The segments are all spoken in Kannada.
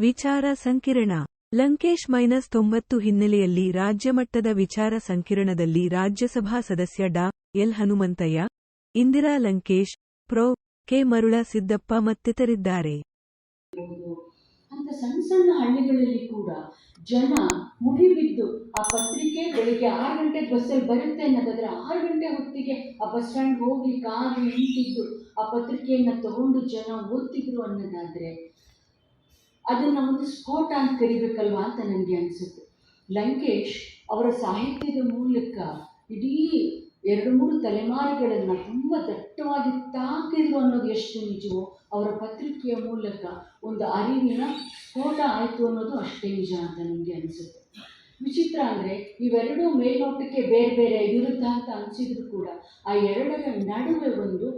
ವಿಚಾರ ಸಂಕಿರಣ. ಲಂಕೇಶ್ ಮೈನಸ್ ತೊಂಬತ್ತು ಹಿನ್ನೆಲೆಯಲ್ಲಿ ರಾಜ್ಯಮಟ್ಟದ ವಿಚಾರ ಸಂಕಿರಣದಲ್ಲಿ ರಾಜ್ಯಸಭಾ ಸದಸ್ಯ ಡಾ. ಎಲ್. ಹನುಮಂತಯ್ಯ, ಇಂದಿರಾ ಲಂಕೇಶ್, ಪ್ರೊ. ಕೆ. ಮರುಳ ಸಿದ್ದಪ್ಪ ಮತ್ತಿತರಿದ್ದಾರೆ. ಅಂತ ಸಣ್ಣ ಸಣ್ಣ ಹಳ್ಳಿಗಳಲ್ಲಿ ಕೂಡ ಜನ ಮುಗಿಬಿದ್ದು ಆ ಪತ್ರಿಕೆ ಬೆಳಿಗ್ಗೆ ಆರು ಗಂಟೆ ಬಸ್ಸಲ್ಲಿ ಬರುತ್ತೆ ಅನ್ನೋದಾದ್ರೆ ಆರು ಗಂಟೆ ಹೊತ್ತಿಗೆ ಆ ಬಸ್ ಸ್ಟ್ಯಾಂಡ್ ಹೋಗಿ ಕಾದು ನಿಂತಿದ್ದು ಆ ಪತ್ರಿಕೆಯನ್ನು ತಗೊಂಡು ಜನ ಓದ್ತಿದ್ರು ಅನ್ನೋದಾದ್ರೆ ಅದನ್ನ ಒಂದು ಸ್ಫೋಟ ಅಂತ ಕರಿಬೇಕಲ್ವಾ ಅಂತ ನನಗೆ ಅನಿಸುತ್ತೆ. ಲಂಕೇಶ್ ಅವರ ಸಾಹಿತ್ಯದ ಮೂಲಕ ಇಡೀ ಎರಡು ಮೂರು ತಲೆಮಾರುಗಳನ್ನು ತುಂಬ ದಟ್ಟವಾಗಿ ತಾಕಿದ್ರು ಅನ್ನೋದು ಎಷ್ಟು ನಿಜವೋ, ಅವರ ಪತ್ರಿಕೆಯ ಮೂಲಕ ಒಂದು ಅರಿವಿನ ಸ್ಫೋಟ ಆಯಿತು ಅನ್ನೋದು ಅಷ್ಟೇ ನಿಜ ಅಂತ ನನಗೆ ಅನಿಸುತ್ತೆ. ವಿಚಿತ್ರ ಅಂದರೆ ಇವೆರಡೂ ಮೇಲ್ನೋಟಕ್ಕೆ ಬೇರೆ ಬೇರೆ ವಿರುದ್ಧ ಅಂತ ಅನಿಸಿದ್ರು ಕೂಡ ಆ ಎರಡರ ನಡುವೆ ಒಂದು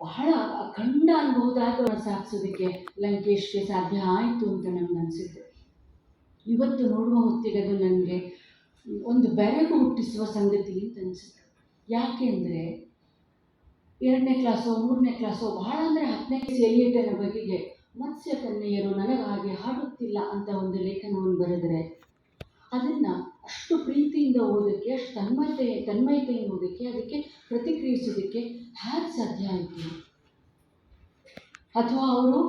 ಬಹಳ ಅಖಂಡ ಅನ್ಬಹುದಾದ ಸಾಗಿಸೋದಕ್ಕೆ ಲಂಕೇಶ್ಗೆ ಸಾಧ್ಯ ಆಯಿತು ಅಂತ ನನಗೆ ಅನಿಸುತ್ತೆ. ಇವತ್ತು ನೋಡುವ ಹೊತ್ತಿಗೆ ಅದು ನನಗೆ ಒಂದು ಬೆರಗು ಹುಟ್ಟಿಸುವ ಸಂಗತಿ ಅಂತ ಅನಿಸುತ್ತೆ. ಯಾಕೆಂದರೆ ಎರಡನೇ ಕ್ಲಾಸೋ, ಮೂರನೇ ಕ್ಲಾಸೋ, ಬಹಳ ಅಂದರೆ ಹತ್ತನೇ ಕ್ಲಾಸ್ ಎಲಿಯಟನ ಬಗೆಗೆ ಮತ್ಸ್ಯ ಕನ್ಯೆಯರು ನನಗೆ ಹಾಗೆ ಹಾಡುತ್ತಿಲ್ಲ ಅಂತ ಒಂದು ಲೇಖನವನ್ನು ಬರೆದರೆ ಅದನ್ನು ಪ್ರೀತಿಯಿಂದ ಓದೋಕ್ಕೆ ಅಷ್ಟು ತನ್ಮಯತೆ ತನ್ಮಯತೆಯಿಂದ ಓದೋಕ್ಕೆ ಅದಕ್ಕೆ ಪ್ರತಿಕ್ರಿಯಿಸೋದಕ್ಕೆ ಹೇಗೆ ಸಾಧ್ಯ ಆಯಿತು? ಅಥವಾ ಅವರು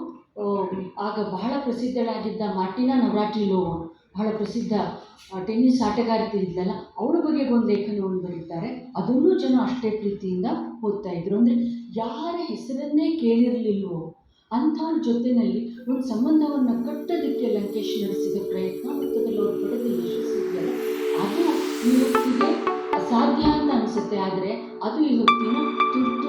ಆಗ ಬಹಳ ಪ್ರಸಿದ್ಧಳಾಗಿದ್ದ ಮಾರ್ಟಿನಾ ನವರಾಟಿಲೋವಾ ಬಹಳ ಪ್ರಸಿದ್ಧ ಟೆನ್ನಿಸ್ ಆಟಗಾರ್ತಿ ಇದ್ದಲ್ಲ ಅವಳ ಬಗ್ಗೆ ಒಂದು ಲೇಖನವನ್ನು ಬರೀತಾರೆ. ಅದನ್ನೂ ಜನ ಅಷ್ಟೇ ಪ್ರೀತಿಯಿಂದ ಓದ್ತಾ ಇದ್ರು. ಅಂದರೆ ಯಾರ ಹೆಸರನ್ನೇ ಕೇಳಿರಲಿಲ್ವೋ ಅಂಥವ್ರ ಜೊತೆಯಲ್ಲಿ ಒಂದು ಸಂಬಂಧವನ್ನು ಕಟ್ಟೋದಕ್ಕೆ ಲಂಕೇಶ್ ನಡೆಸಿದ ಸಾಧ್ಯ ಅಂತ ಅನಿಸುತ್ತೆ ಆದರೆ ಅದು ಇವತ್ತಿನ ತುರ್ತು